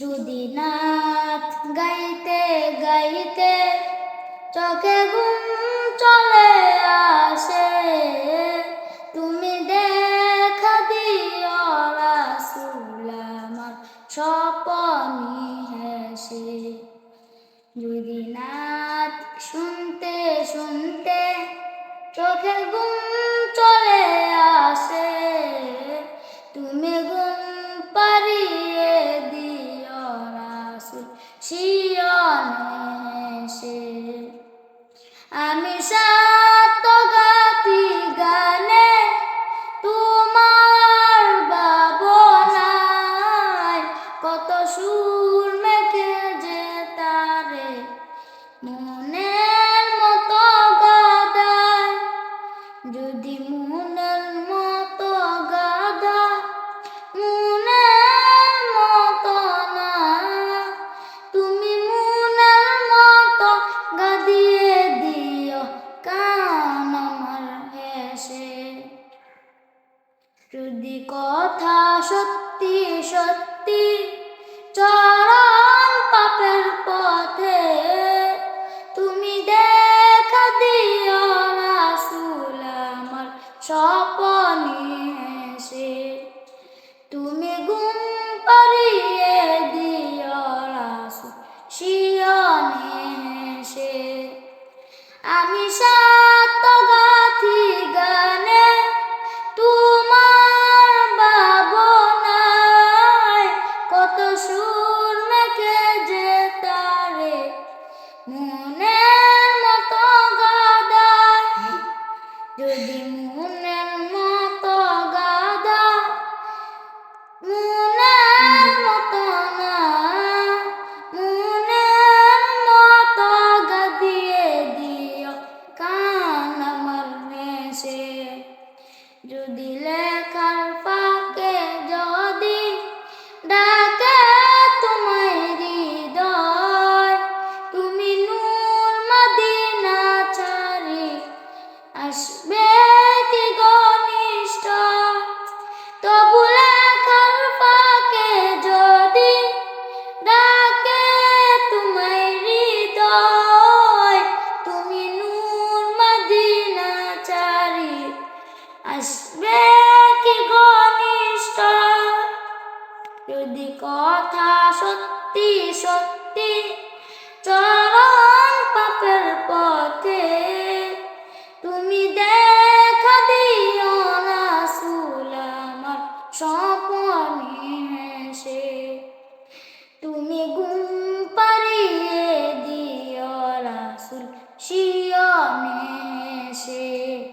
যদি নাথ গাইতে গাইতে চোখে ঘুম চলে আসে, তুমি দেখা দিও রাসূল আমার স্বপনি হেসে। যদি নাথ শুনতে শুনতে চোখে ঘুম আমি সাতগাতি গানে তোমার বাবনায় কত সুর মেখে যে তারে মনের মতো গাদায়। যদি মনের যদি কথা সত্যি সত্যি চরণ পাপের পথে তুমি দেখা দিও রাসূল আমার স্বপনে এসে। তুমি ঘুম পারিয়ে দিও রাসূল শিয়নে এসে। আমি সাত যদি লেখার আসবে কি ঘনিষ্ঠ? যদি কথা সত্যি সত্যি চরণ পাপের পথে তুমি দেখা দিও না সুলামার স্বপ্ন